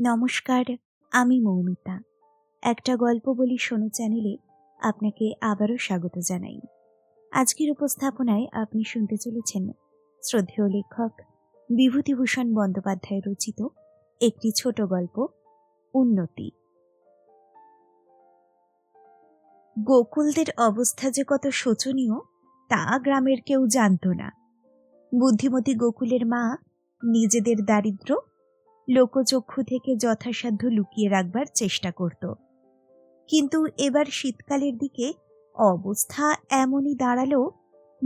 নমস্কার, আমি মৌমিতা। একটা গল্প বলি শোনো চ্যানেলে, আপনাকে আবারও স্বাগত জানাই। আজকের উপস্থাপনায় আপনি শুনতে চলেছেন শ্রদ্ধেয় লেখক বিভূতিভূষণ বন্দ্যোপাধ্যায় রচিত একটি ছোট গল্প, উন্নতি। গোকুলদের অবস্থা যে কত শোচনীয়, তা গ্রামের কেউ জানত না। বুদ্ধিমতী গোকুলের মা নিজেদের দারিদ্র্য লোকচক্ষু থেকে যথাসাধ্য লুকিয়ে রাখবার চেষ্টা করত। কিন্তু এবার শীতকালের দিকে অবস্থা এমনই দাঁড়াল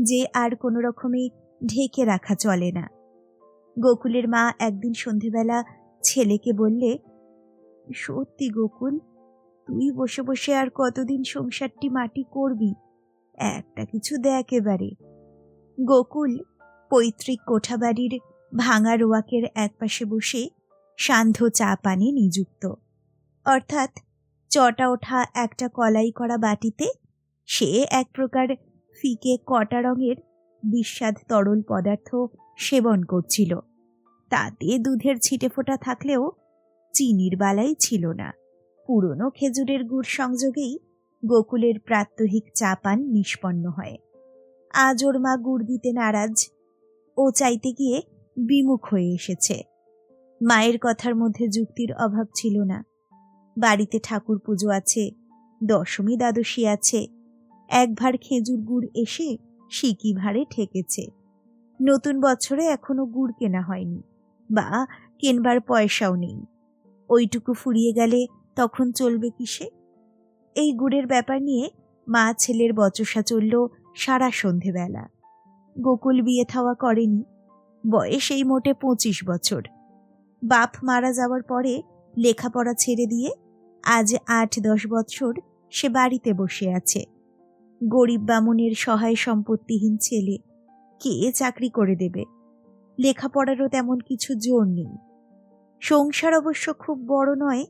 যে আর কোনো রকমে ঢেকে রাখা চলে না। গোকুলের মা একদিন সন্ধেবেলা ছেলেকে বললে, সত্যি গোকুল, তুই বসে বসে আর কতদিন সংসারটি মাটি করবি? একটা কিছু দেখ এবারে। গোকুল পৈতৃক কোঠাবাড়ির ভাঙা রোয়াকের একপাশে বসে সান্ধ্য চা পানে নিযুক্ত। অর্থাৎ চটা ওঠা একটা কলাই করা বাটিতে সে এক প্রকার ফিকে কটা রঙের বিস্বাদ তরল পদার্থ সেবন করছিল। তাতে দুধের ছিটে ফোটা থাকলেও চিনির বালাই ছিল না। পুরনো খেজুরের গুড় সংযোগেই গোকুলের প্রাত্যহিক চা পান নিষ্পন্ন হয়। আজ ওর মা গুড় দিতে নারাজ ও চাইতে গিয়ে বিমুখ হয়ে এসেছে। মায়ের কথার মধ্যে যুক্তির অভাব ছিল না। বাড়িতে ঠাকুর পুজো আছে, দশমী দ্বাদশী আছে, এক ভার খেজুর গুড় এসে সিকি ভাড়ে ঠেকেছে। নতুন বছরে এখনও গুড় কেনা হয়নি বা কেনবার পয়সাও নেই। ওইটুকু ফুরিয়ে গেলে তখন চলবে কিসে? এই গুড়ের ব্যাপার নিয়ে মা ছেলের বচসা চলল সারা সন্ধেবেলা। গোকুল বিয়ে থাওয়া করেনি। বয়স এই মোটে পঁচিশ বছর। বাপ মারা যাওয়ার পরে লেখাপড়া ছেড়ে দিয়ে আজ আট দশ বছর সে বাড়িতে বসে আছে। গরিব বামুনের সহায় সম্পত্তিহীন ছেলে, কে চাকরি করে দেবে? লেখাপড়ারও তেমন কিছু জোর নেই। সংসার অবশ্য খুব বড় নয়,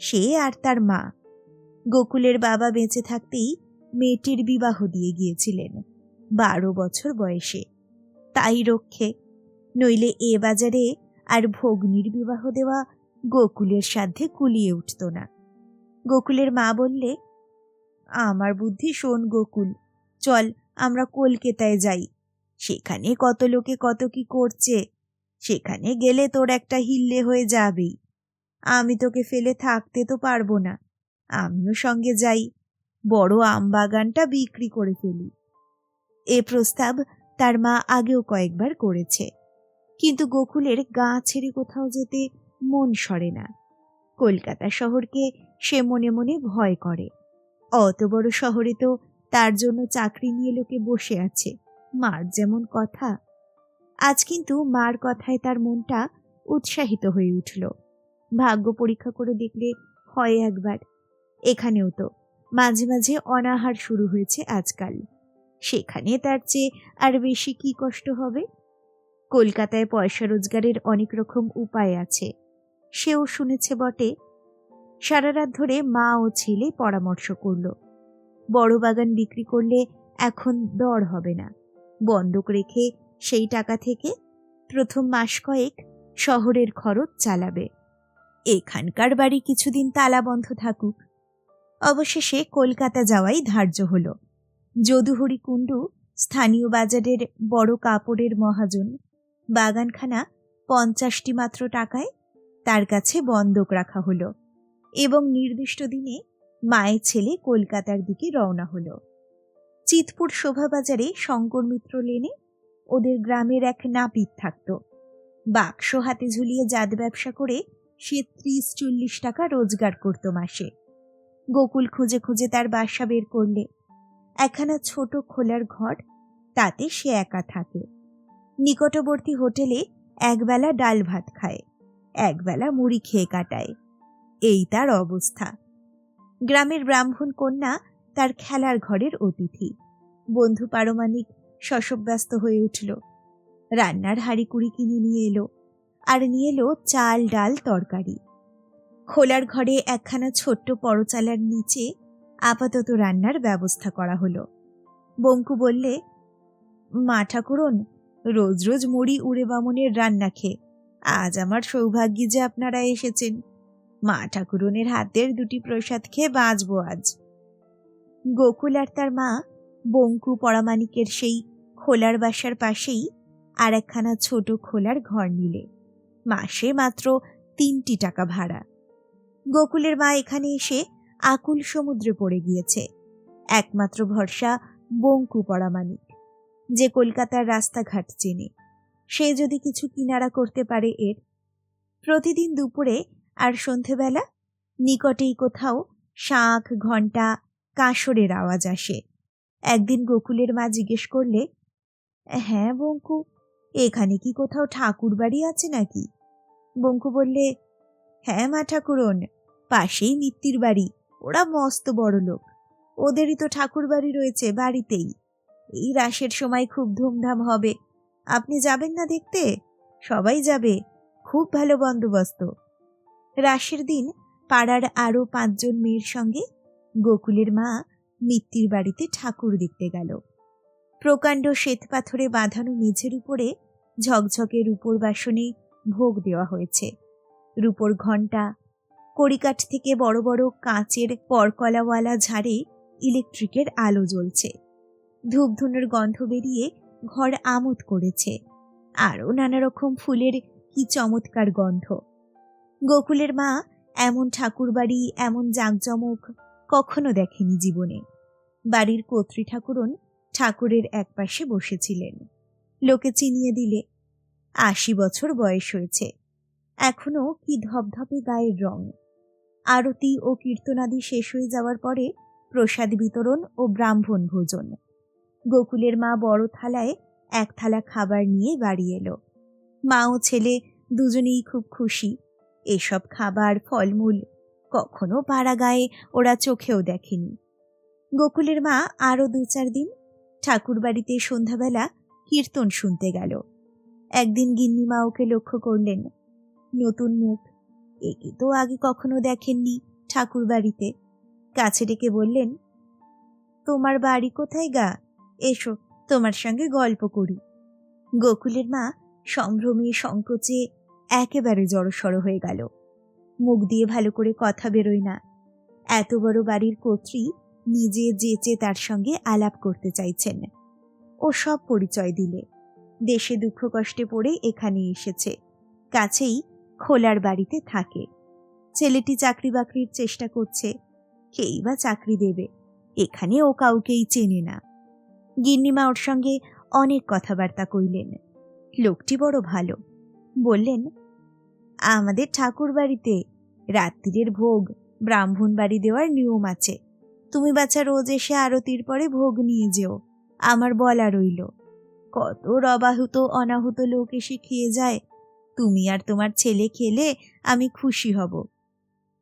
সে আর তার মা। গোকুলের বাবা বেঁচে থাকতেই মেয়েটির বিবাহ দিয়ে গিয়েছিলেন, বারো বছর বয়সে। তাই রক্ষে, নইলে এ বাজারে আর ভগ্নির বিবাহ দেওয়া গোকুলের সাধ্যে কুলিয়ে উঠত না। গোকুলের মা বললে, আমার বুদ্ধি শোন গোকুল, চল আমরা কলকাতায় যাই। সেখানে কত লোকে কত কি করছে, সেখানে গেলে তোর একটা হিল্লে হয়ে যাবেই। আমি তোকে ফেলে থাকতে তো পারব না, আমিও সঙ্গে যাই, বড় আম বাগানটা বিক্রি করে ফেলি। এ প্রস্তাব তার মা আগেও কয়েকবার করেছে। কিন্তু গোকুলের গা ছেড়ে কোথাও যেতে মন সরে না। কলকাতা শহরকে সে মনে মনে ভয় করে। অত বড় শহরে তো তার জন্য চাকরি নিয়ে লোকে বসে আছে, মার যেমন কথা। আজ কিন্তু মার কথায় তার মনটা উৎসাহিত হয়ে উঠল। ভাগ্য পরীক্ষা করে দেখলে হয় একবার। এখানেও তো মাঝে মাঝে অনাহার শুরু হয়েছে আজকাল। সেখানে তার চেয়ে আর বেশি কি কষ্ট হবে? কলকাতায় পয়সা রোজগারের অনেক রকম উপায় আছে। সেও শুনেছে বটে, সারা রাত ধরে মা ও ছেলে পরামর্শ করল। বড় বাগান বিক্রি করলে এখন দর হবে না। বন্ধক রেখে সেই টাকা থেকে প্রথম মাস কয়েক শহরের খরচ চালাবে। এখানকার বাড়ি কিছুদিন তালা বন্ধ থাকুক। অবশেষে কলকাতা যাওয়াই ধার্য হল। যদুহরি কুণ্ডু স্থানীয় বাজারের বড় কাপড়ের মহাজন বাগানখানা পঞ্চাশটি মাত্র টাকায় তার কাছে বন্ধক রাখা হলো এবং নির্দিষ্ট দিনে মায়ের ছেলে কলকাতার দিকে রওনা হলো। চিতপুর শোভাবাজারে শঙ্কর মিত্র লেনে ওদের গ্রামের এক নাপিত থাকত। বাক্স হাতে ঝুলিয়ে জাত ব্যবসা করে সে ত্রিশ চল্লিশ টাকা রোজগার করত মাসে। গোকুল খুঁজে খুঁজে তার বাসা বের করলে। একখানা ছোট খোলার ঘর তাতে সে একা থাকে। নিকটবর্তী হোটেলে একবেলা ডাল ভাত খায়, একবেলা মুড়ি খেয়ে কাটায়। এই তার অবস্থা। গ্রামের ব্রাহ্মণ কন্যা তার খেলার ঘরের অতিথি। বন্ধু পারমাণিক শশব্যস্ত হয়ে উঠল। রান্নার হাড়ি কুড়ি কিনে নিয়ে এলো আর নিয়ে এলো চাল ডাল তরকারি। খোলার ঘরে একখানা ছোট্ট পরচালার নিচে আপাতত রান্নার ব্যবস্থা করা হলো। বঙ্কু বললে, মা ঠাকুরন রোজ রোজ মুড়ি উড়ে বামনের রান্না খেয়ে। আজ আমার সৌভাগ্যে যে আপনারা এসেছেন। মা ঠাকুরনের হাতের দুটি প্রসাদ খেয়ে বাঁচবো আজ। গোকুল আর তার মা, বঙ্কু পরামানিকের সেই খোলার বাসার পাশেই আর একখানা ছোট খোলার ঘর নিলে। মাসে মাত্র তিনটি টাকা ভাড়া। গোকুলের মা এখানে এসে আকুল সমুদ্রে পড়ে গিয়েছে। একমাত্র ভরসা বঙ্কু পরামানিক যে কলকাতার রাস্তাঘাট চেনে। সে যদি কিছু কিনারা করতে পারে এর। প্রতিদিন দুপুরে আর সন্ধেবেলা নিকটেই কোথাও শাঁখ, ঘণ্টা, কাঁসরের আওয়াজ আসে। একদিন গোকুলের মা জিজ্ঞেস করলে হ্যাঁ বঙ্কু, এখানে কি কোথাও ঠাকুর বাড়ি আছে নাকি? বঙ্কু বললে হ্যাঁ মা ঠাকুরন, পাশেই মিত্তির বাড়ি। ওরা মস্ত বড় লোক ওদেরই তো ঠাকুর বাড়ি রয়েছে বাড়িতেই। এই রাসের সময় খুব ধুমধাম হবে। আপনি যাবেন না দেখতে? সবাই যাবে। খুব ভালো বন্দোবস্ত। রাসের দিন পাড়ার আরও পাঁচজন মেয়ের সঙ্গে গোকুলের মা মিত্তির বাড়িতে ঠাকুর দেখতে গেল। প্রকাণ্ড শ্বেত পাথরে বাঁধানো মেঝের উপরে ঝকঝকে রূপোর বাসনে ভোগ দেওয়া হয়েছে। রূপোর ঘণ্টা, কড়িকাঠ থেকে বড় বড় কাঁচের পরকলাওয়ালা ঝাড়ে ইলেকট্রিকের আলো জ্বলছে। ধূপধুনোর গন্ধ বেরিয়ে ঘর আমোদ করেছে, আরও নানা রকম ফুলের কি চমৎকার গন্ধ। গোকুলের মা এমন ঠাকুরবাড়ি, এমন জাঁকজমক কখনো দেখেনি জীবনে। বাড়ির কর্ত্রী ঠাকুরন ঠাকুরের একপাশে বসেছিলেন। লোকে চিনিয়ে দিলে, আশি বছর বয়স হয়েছে, এখনও কি ধপধপে গায়ের রং। আরতি ও কীর্তনাদি শেষ হয়ে যাওয়ার পরে প্রসাদ বিতরণ ও ব্রাহ্মণ ভোজন। গোকুলের মা বড় থালায় এক থালা খাবার নিয়ে বাড়ি এলো। মা ও ছেলে দুজনেই খুব খুশি। এসব খাবার, ফলমূল কখনো পাড়া গায়ে ওরা চোখেও দেখেনি। গোকুলের মা আরও দু চার দিন ঠাকুর বাড়িতে সন্ধ্যাবেলা কীর্তন শুনতে গেল। একদিন গিন্নিমা ওকে লক্ষ্য করলেন। নতুন মুখ, একে তো আগে কখনো দেখেননি ঠাকুর বাড়িতে কাছে ডেকে বললেন, তোমার বাড়ি কোথায় গা? এসো, তোমার সঙ্গে গল্প করি। গোকুলের মা সম্ভ্রমে সংকোচে একেবারে জড়সড় হয়ে গেল। মুখ দিয়ে ভালো করে কথা বেরোয় না। এত বড় বাড়ির কর্ত্রী নিজে যেচে তার সঙ্গে আলাপ করতে চাইছেন। ও সব পরিচয় দিলে। দেশে দুঃখ কষ্টে পড়ে এখানে এসেছে। কাছেই খোলার বাড়িতে থাকে। ছেলেটি চাকরি বাকরির চেষ্টা করছে। কেই বা চাকরি দেবে? এখানে ও কাউকেই চেনে না। গিন্নিমা ওর সঙ্গে অনেক কথাবার্তা কইলেন। লোকটি বড় ভালো। বললেন, আমাদের ঠাকুর বাড়িতে রাত্রিরের ভোগ ব্রাহ্মণ বাড়ি দেওয়ার নিয়ম আছে। তুমি বাচ্চা রোজ এসে আরতির পরে ভোগ নিয়ে যেও। আমার বলা রইল, কত রবাহুত, অনাহুত লোক এসে খেয়ে যায়। তুমি আর তোমার ছেলে খেলে আমি খুশি হব।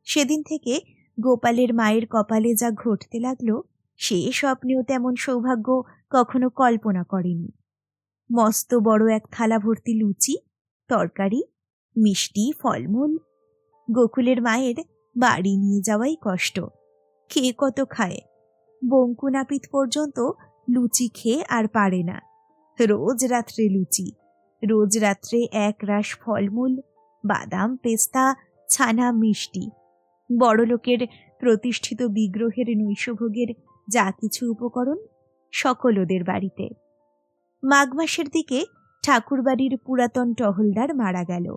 সেদিন থেকে গোপালের মায়ের কপালে যা ঘটতে লাগল, সে স্বপ্নেও তেমন সৌভাগ্য কখনো কল্পনা করেনি। মস্ত বড় এক থালা ভর্তি লুচি, তরকারি, মিষ্টি, ফলমূল। গোকুলের মায়ের বাড়ি নিয়ে যাওয়াই কষ্ট। কে কত খায়? বঙ্কু নাপিত পর্যন্ত লুচি খেয়ে আর পারে না। রোজ রাত্রে লুচি, রোজ রাত্রে এক রাস ফলমূল, বাদাম, পেস্তা, ছানা, মিষ্টি। বড়লোকের প্রতিষ্ঠিত বিগ্রহের নৈশভোগের যা কিছু উপকরণ সকল ওদের বাড়িতে। মাঘ মাসের দিকে ঠাকুরবাড়ির পুরাতন টহলদার মারা গেল।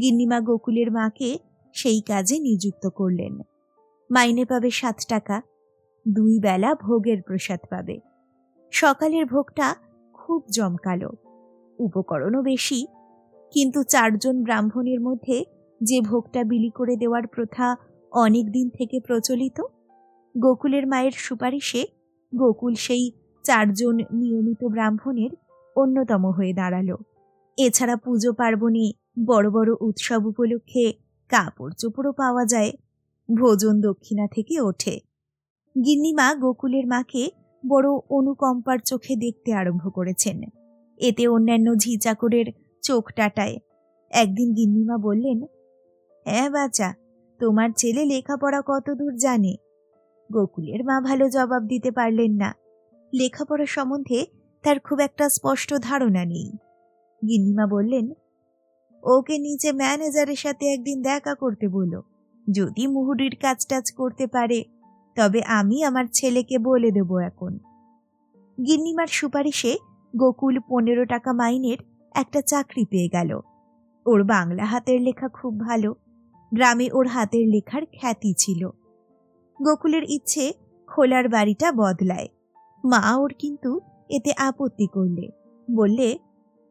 গিন্নিমা গোকুলের মাকে সেই কাজে নিযুক্ত করলেন। মাইনে পাবে সাত টাকা, দুই বেলা ভোগের প্রসাদ পাবে। সকালের ভোগটা খুব জমকালো, উপকরণও বেশি, কিন্তু চারজন ব্রাহ্মণের মধ্যে যে ভোগটা বিলি করে দেওয়ার প্রথা অনেক দিন থেকে প্রচলিত, গোকুলের মায়ের সুপারিশে গোকুল সেই চারজন নিয়মিত ব্রাহ্মণের অন্যতম হয়ে দাঁড়াল। এছাড়া পুজো পার্বণে বড় বড় উৎসব উপলক্ষে কাপড় চোপড়ও পাওয়া যায়। ভোজন দক্ষিণা থেকে ওঠে। গিন্নিমা গোকুলের মাকে বড় অনুকম্পার চোখে দেখতে আরম্ভ করেছেন। এতে অন্যান্য ঝি চাকরের চোখ টাটায়। একদিন গিন্নিমা বললেন হ্যাঁ বাচ্চা তোমার ছেলে লেখাপড়া কত দূর জানে? গোকুলের মা ভালো জবাব দিতে পারলেন না। লেখাপড়া সম্বন্ধে তার খুব একটা স্পষ্ট ধারণা নেই। গিন্নিমা বললেন, ওকে নিচে ম্যানেজারের সাথে একদিন দেখা করতে বলো। যদি মুহুরির কাজ টাজ করতে পারে, তবে আমি আমার ছেলেকে বলে দেব এখন। গিন্নিমার সুপারিশে গোকুল পনেরো টাকা মাইনের একটা চাকরি পেয়ে গেল। ওর বাংলা হাতের লেখা খুব ভালো, গ্রামে ওর হাতের লেখার খ্যাতি ছিল। গোকুলের ইচ্ছে খোলার বাড়িটা বদলায়। মা ওর কিন্তু এতে আপত্তি করলে। বললে,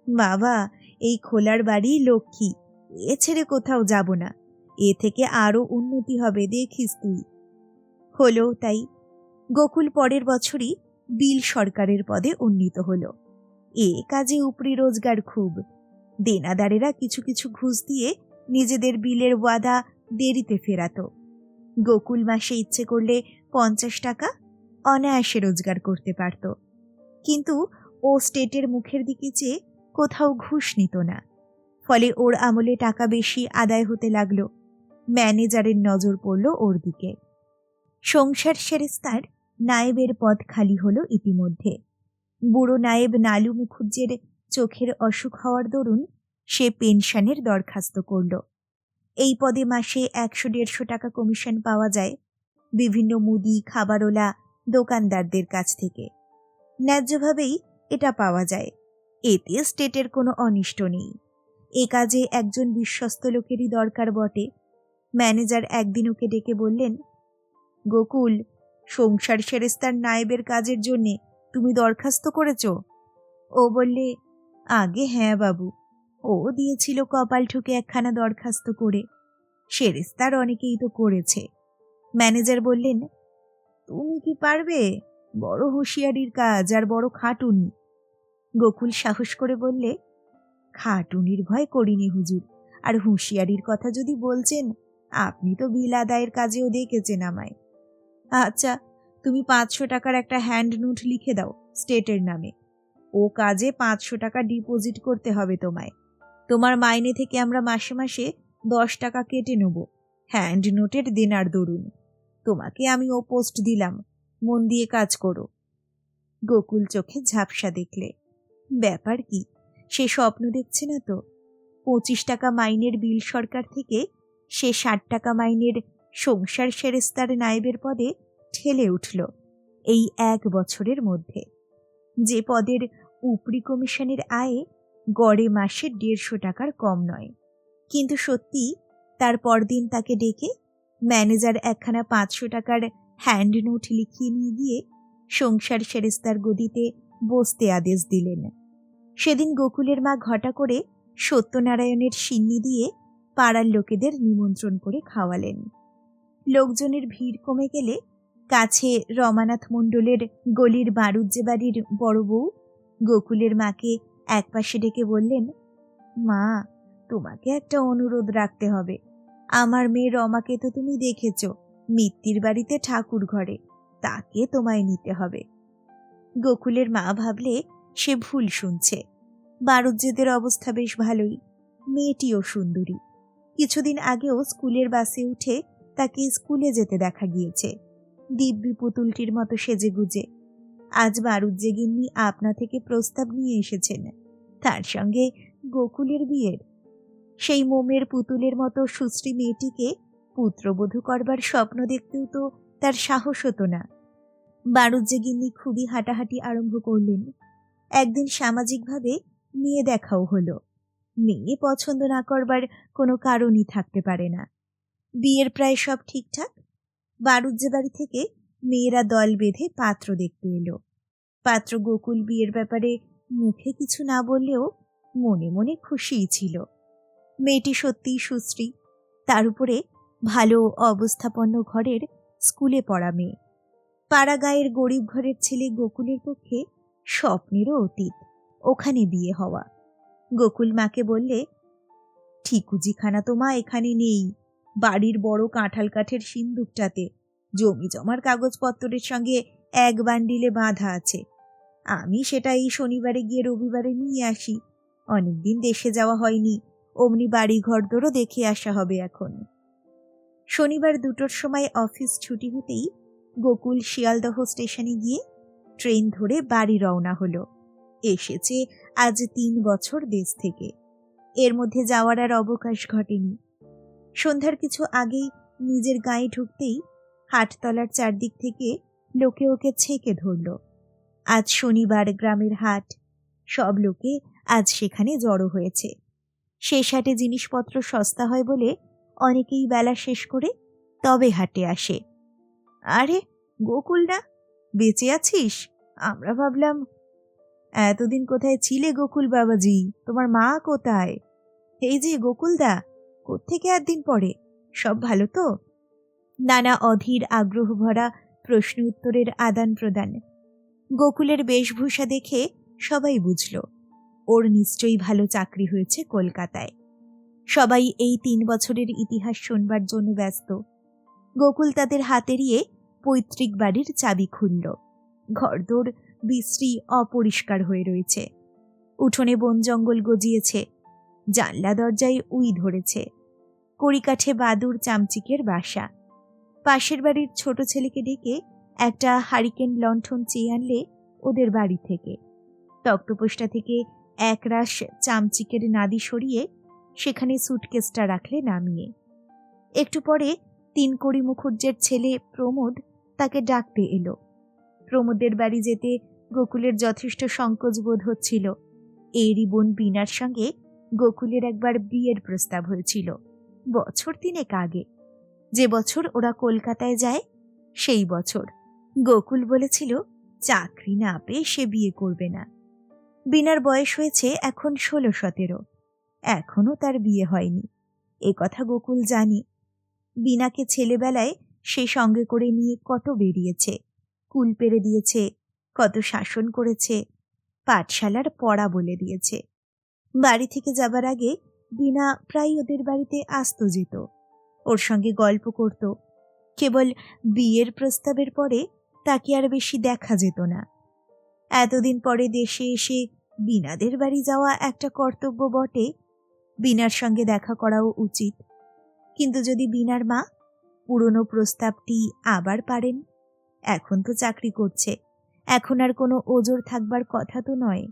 বাবা, এই খোলার বাড়ি লক্ষ্মী। এ ছেড়ে কোথাও যাব না। এ থেকে আরও উন্নতি হবে, দেখিস তুই। হলো তাই গোকুল পরের বছরই বিল সরকারের পদে উন্নীত হলো। এ কাজে উপরি রোজগার খুব। দেনাদারেরা কিছু কিছু ঘুষ দিয়ে নিজেদের বিলের ওয়াদা দেরিতে ফেরাতো। গোকুল মাসে ইচ্ছে করলে পঞ্চাশ টাকা অনায়াসে রোজগার করতে পারত। কিন্তু ও স্টেটের মুখের দিকে চেয়ে কোথাও ঘুষ নিত না। ফলে ওর আমলে টাকা বেশি আদায় হতে লাগল। ম্যানেজারের নজর পড়ল ওর দিকে। সংসার সেরেস্তার নায়েবের পদ খালি হলো ইতিমধ্যে। বুড়ো নায়েব নালু মুখুজ্জের চোখের অসুখ হওয়ার দরুন সে পেনশনের দরখাস্ত করল। এই পদে মাসে একশো দেড়শো টাকা কমিশন পাওয়া যায়। বিভিন্ন মুদি খাবারওলা দোকানদারদের কাছ থেকে। ন্যায্যভাবেই এটা পাওয়া যায়। এতে স্টেটের কোনো অনিষ্ট নেই। এ কাজে একজন বিশ্বস্ত লোকেরই দরকার বটে। ম্যানেজার একদিন ওকে ডেকে বললেন, গোকুল, সংসার সেরেস্তার নায়েবের কাজের জন্যে তুমি দরখাস্ত করেছ? ও বললে, আগে হ্যাঁ বাবু। ও দিয়েছিল কপাল ঠুকে একখানা দরখাস্ত করে। সেরেস্তার অনেকেই তো করেছে। ম্যানেজার বললেন তুমি কি পারবে? বড় হুঁশিয়ারির কাজ আর বড় খাটুনি। গোকুল সাহস করে বললে, খাটুনির ভয় করিনি হুজুর। আর হুঁশিয়ারির কথা যদি বলছেন, আপনি তো বিল আদায়ের কাজেও দেখেছেন আমায়। আচ্ছা তুমি পাঁচশো টাকার একটা হ্যান্ড নোট লিখে দাও, স্টেটের নামে। ও কাজে পাঁচশো টাকা ডিপোজিট করতে হবে তোমায়। তোমার মাইনে থেকে আমরা মাসে মাসে দশ টাকা কেটে নেব। হ্যান্ড নোটের দেনার দরুন। তোমাকে আমি ও পোস্ট দিলাম। মন দিয়ে কাজ করো। গোকুল চোখে ঝাপসা দেখলে। ব্যাপার কি? সে স্বপ্ন দেখছে না তো? পঁচিশ টাকা মাইনের বিল সরকার থেকে সে ষাট টাকা মাইনের সংসার সেরেস্তার নায়েবের পদে ঠেলে উঠল এই এক বছরের মধ্যে। যে পদের উপরি কমিশনের আয়ে গড়ে মাসে দেড়শো টাকার কম নয়। কিন্তু সত্যি তার পরদিন তাকে ডেকে ম্যানেজার একখানা পাঁচশো টাকার হ্যান্ড নোট লিখিয়ে নিয়ে গিয়ে সংসার সেরেস্তার গদিতে বসতে আদেশ দিলেন। সেদিন গোকুলের মা ঘটা করে সত্যনারায়ণের সিন্নি দিয়ে পাড়ার লোকেদের নিমন্ত্রণ করে খাওয়ালেন। লোকজনের ভিড় কমে গেলে কাছে রমানাথ মণ্ডলের গলির বারুজ্জে বাড়ির বড় বউ গোকুলের মাকে একপাশে ডেকে বললেন, মা, তোমাকে একটা অনুরোধ রাখতে হবে। আমার মেয়ে রমাকে তো তুমি দেখেছ, মিত্তির বাড়িতে ঠাকুর ঘরে, তাকে তোমায় নিতে হবে। গোকুলের মা ভাবলে সে ভুল শুনছে। বারুজ্জেদের অবস্থা বেশ ভালোই, মেয়েটিও সুন্দরী। কিছুদিন আগেও স্কুলের বাসে উঠে তাকে স্কুলে যেতে দেখা গিয়েছে। দিব্যি পুতুলটির মতো সেজে গুজে আজ বারুজ্জে গিন্নি আপনা থেকে প্রস্তাব নিয়ে এসেছেন। তার সঙ্গে গোকুলের বিয়ের সেই মোমের পুতুলের মতো সুশ্রী মেয়েটিকে পুত্রবধূ করবার স্বপ্ন দেখতেও তো তার সাহস হতো না। বারুজ্জে গিন্নি খুবই হাঁটাহাঁটি আরম্ভ করলেন। একদিন সামাজিকভাবে মেয়ে দেখাও হলো। মেয়ে পছন্দ না করবার কোনো কারণই থাকতে পারে না। বিয়ের প্রায় সব ঠিকঠাক? বারুজ্জে বাড়ি থেকে মেয়েরা দল বেঁধে পাত্র দেখতে এলো। পাত্র গোকুল বিয়ের ব্যাপারে মুখে কিছু না বললেও মনে মনে খুশিই ছিল। মেয়েটি সত্যিই সুশ্রী। তার উপরে ভালো অবস্থাপন্ন ঘরের স্কুলে পড়া মেয়ে। পাড়া গায়ের গরিব ঘরের ছেলে গোকুলের পক্ষে স্বপ্নেরও অতীত, ওখানে বিয়ে হওয়া। গোকুল মাকে বললে, ঠিকুজিখানা তো মা এখানে নেই। বাড়ির বড় কাঁঠাল কাঠের সিন্দুকটাতে জমি জমার কাগজপত্রের সঙ্গে এক বান্ডিলে বাঁধা আছে। আমি সেটা এই শনিবারে গিয়ে রবিবারে নিয়ে আসি। অনেকদিন দেশে যাওয়া হয়নি। অমনি বাড়ি ঘরদোরও দেখে আসা হবে এখন। শনিবার দুটোর সময় অফিস ছুটি হতেই গোকুল শিয়ালদহ স্টেশনে গিয়ে ট্রেন ধরে বাড়ি রওনা হলো। এসেছে আজ তিন বছর দেশ থেকে। এর মধ্যে যাওয়ার আর অবকাশ ঘটেনি। সন্ধ্যার কিছু আগেই নিজের গায়ে ঢুকতেই হাটতলার চারদিক থেকে লোকে ওকে ছেঁকে ধরল। আজ শনিবার গ্রামের হাট। সব লোকে আজ সেখানে জড়ো হয়েছে। শেষ হাটে জিনিসপত্র সস্তা হয় বলে অনেকেই বেলা শেষ করে তবে হাটে আসে। আরে গোকুল না বেঁচে আছিস? আমরা ভাবলাম, এতদিন কোথায় ছিলে গোকুল বাবাজি? তোমার মা কোথায়? এই যে গোকুলদা, কোত্থেকে একদিন পরে? সব ভালো তো? নানা অধীর আগ্রহ ভরা প্রশ্ন উত্তরের আদান প্রদান গোকুলের বেশভূষা দেখে সবাই বুঝল। ওর নিশ্চয়ই ভালো চাকরি হয়েছে কলকাতায়। সবাই এই তিন বছরের ইতিহাস শুনবার জন্য ব্যস্ত। গোকুল তাদের হাতেরিয়ে পৈতৃক বাড়ির চাবি খুলল। ঘরদোর বিশ্রী অপরিষ্কার হয়ে রয়েছে। উঠোনে বন জঙ্গল গজিয়েছে। জানলা দরজায় উই ধরেছে। কড়িকাঠে বাদুর চামচিকের বাসা। পাশের বাড়ির ছোট ছেলেকে ডেকে একটা হারিকেন লণ্ঠন চেয়ে আনলে ওদের বাড়ি থেকে। তক্তপোষটা থেকে একরাশ চামচিকের নাদি সরিয়ে সেখানে সুটকেসটা রাখলে নামিয়ে। একটু পরে তিন কড়ি মুখুজ্জের ছেলে প্রমোদ তাকে ডাকতে এলো। প্রমোদের বাড়ি যেতে গোকুলের যথেষ্ট সংকোচ বোধ হচ্ছিল। এরই বোন বিনার সঙ্গে গোকুলের একবার বিয়ের প্রস্তাব হয়েছিল, বছর তিনেক আগে। যে বছর ওরা কলকাতায় যায়, সেই বছর। গোকুল বলেছিল, চাকরি না পেয়ে সে বিয়ে করবে না। বিনার বয়স হয়েছে এখন ষোলো সতেরো। এখনও তার বিয়ে হয়নি। এ কথা গোকুল জানি। বিনাকে ছেলেবেলায় সে সঙ্গে করে নিয়ে কত বেরিয়েছে, কুল পেরে দিয়েছে, কত শাসন করেছে, পাঠশালার পড়া বলে দিয়েছে। বাড়ি থেকে যাবার আগে বিনা প্রায় ওদের বাড়িতে আসতো যেত। ওর সঙ্গে গল্প করত। কেবল বিয়ের প্রস্তাবের পরে তাকে আর বেশি দেখা যেত না। এতদিন পরে দেশে এসে বিনাদের বাড়ি যাওয়া একটা কর্তব্য বটে। বিনার সঙ্গে দেখা করাও উচিত। কিন্তু যদি বিনার মা, পুরনো প্রস্তাবটি আবার পারেন? এখন তো চাকরি করছে। এখন আর কোনো ওজোর থাকবার কথা তো নয়।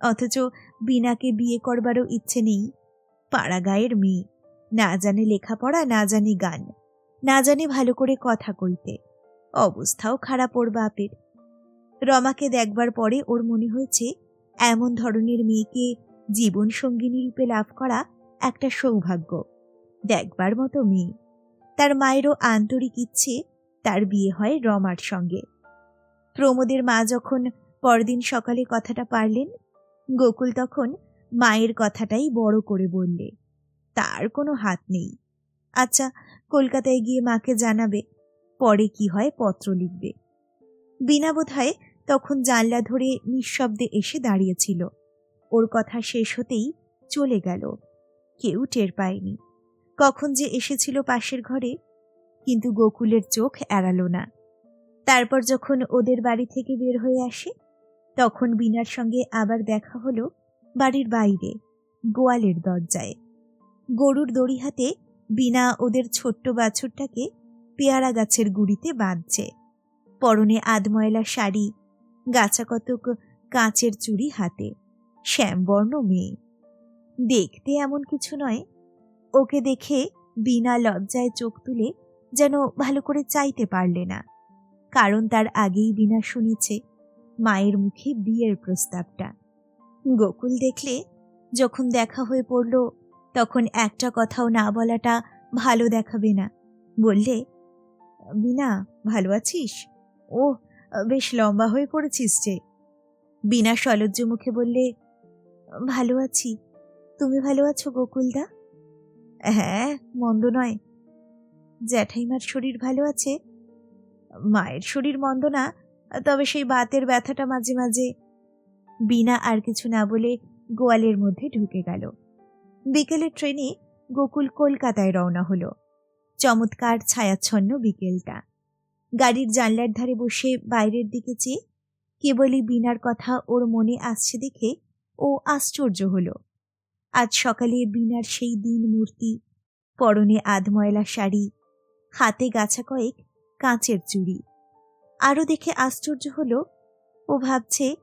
অথচ বিনাকে বিয়ে করবারও ইচ্ছে নেই। পাড়া গায়ের মেয়ে। না জানে লেখাপড়া, না জানে গান। না জানে ভালো করে কথা কইতে। অবস্থাও খারাপ ওর বাপের। রমাকে দেখবার পরে ওর মনে হয়েছে এমন ধরনের মেয়েকে জীবন সঙ্গিনী রূপে লাভ করা একটা সৌভাগ্য। দেখবার মতো মেয়ে। তার মায়েরও আন্তরিক ইচ্ছে, তার বিয়ে হয় রমার সঙ্গে। প্রমোদের মা যখন পরদিন সকালে কথাটা পারলেন, গোকুল তখন মায়ের কথাটাই বড় করে বললে, তার কোনো হাত নেই। আচ্ছা কলকাতায় গিয়ে মাকে জানাবে, পরে কি হয় পত্র লিখবে। বিনা বোধ হয় তখন জানলা ধরে নিঃশব্দে এসে দাঁড়িয়েছিল। ওর কথা শেষ হতেই চলে গেল। কেউ টের পায়নি। কখন যে এসেছিল পাশের ঘরে, কিন্তু গোকুলের চোখ এড়ালো না। তারপর যখন ওদের বাড়ি থেকে বের হয়ে আসে, তখন বিনার সঙ্গে আবার দেখা হলো বাড়ির বাইরে, গোয়ালের দরজায়। গরুর দড়ি হাতে বিনা ওদের ছোট্ট বাছুরটাকে পেয়ারা গাছের গুড়িতে বাঁধছে। পরনে আধময়লা শাড়ি গাছা কতক কাঁচের চুড়ি হাতে। শ্যামবর্ণ মেয়ে। দেখতে এমন কিছু নয়। ওকে দেখে বিনা লজ্জায় চোখ তুলে যেন ভালো করে চাইতে পারলে না। কারণ তার আগেই বিনা শুনেছে মায়ের মুখে বিয়ের প্রস্তাবটা। গোকুল দেখলে যখন দেখা হয়ে পড়ল, তখন একটা কথাও না বলাটা ভালো দেখাবে না। বললে, বিনা, ভালো আছিস? ও বেশ লম্বা হয়ে পড়েছিস যে। বিনা সলজ্জ মুখে বললে, ভালো আছি। তুমি ভালো আছো, গোকুলদা? হ্যাঁ মন্দ নয়। জ্যাঠাইমার শরীর ভালো আছে? মায়ের শরীর মন্দ না, তবে সেই বাতের ব্যথাটা মাঝে মাঝে। বিনা আর কিছু না বলে গোয়ালের মধ্যে ঢুকে গেল। বিকেলের ট্রেনে গোকুল কলকাতায় রওনা হলো। চমৎকার ছায়াচ্ছন্ন বিকেলটা। গাড়ির জানলার ধারে বসে বাইরের দিকে চেয়ে কেবলই বিনার কথা ওর মনে আসছে দেখে ও আশ্চর্য হলো। আজ সকালে বিনার সেই দিন মূর্তি, পরনে আধময়লা শাড়ি, হাতে গাছা কয়েক, কাঁচের চুড়ি। আরও দেখে আশ্চর্য হলো, ও ভাবছে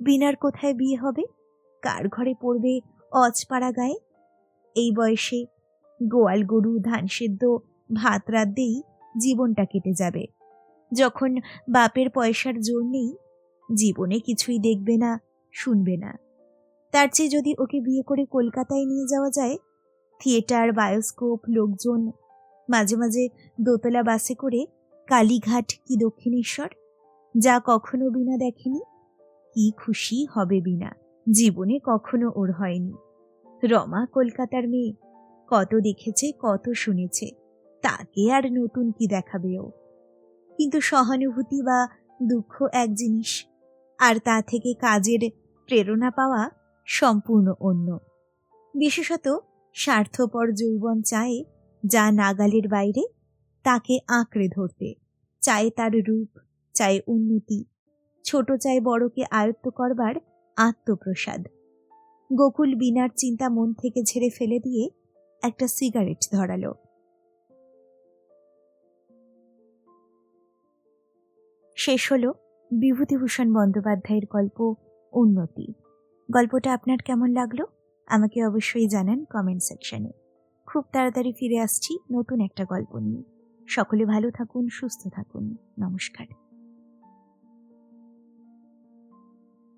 বিনার কোথায় বিয়ে হবে? কার ঘরে পড়বে অজপাড়া গায়ে? এই বয়সে গোয়াল গরু, ধান সেদ্ধ, ভাত রাঁধতেই জীবনটা কেটে যাবে। যখন বাপের পয়সার জোর নেই, জীবনে কিছুই দেখবে না, শুনবে না। তার চেয়ে যদি ওকে বিয়ে করে কলকাতায় নিয়ে যাওয়া যায়, থিয়েটার, বায়োস্কোপ, লোকজন, মাঝে মাঝে দোতলা বাসে করে কালীঘাট কি দক্ষিণেশ্বর, যা কখনো বিনা দেখেনি, কি খুশি হবে বিনা জীবনে কখনো ওর হয়নি। রমা কলকাতার মেয়ে, কত দেখেছে, কত শুনেছে, তাকে আর নতুন কি দেখাবে ও? কিন্তু সহানুভূতি বা দুঃখ এক জিনিস। আর তা থেকে কাজের প্রেরণা পাওয়া সম্পূর্ণ অন্য। বিশেষত স্বার্থপর যৌবন চায় যা নাগালের বাইরে তাকে আঁকড়ে ধরতে। চায় তার রূপ, চায় উন্নতি। ছোট চায় বড়কে আয়ত্ত করবার আত্মপ্রসাদ। গোকুল বিনার চিন্তা মন থেকে ঝেড়ে ফেলে দিয়ে একটা সিগারেট ধরালো। শেষ হল বিভূতিভূষণ বন্দ্যোপাধ্যায়ের গল্প উন্নতি। গল্পটা আপনার কেমন লাগল? আমাকে অবশ্যই জানান কমেন্ট সেকশনে খুব তাড়াতাড়ি ফিরে আসছি নতুন একটা গল্প নিয়ে। সকলে ভালো থাকুন, সুস্থ থাকুন। নমস্কার।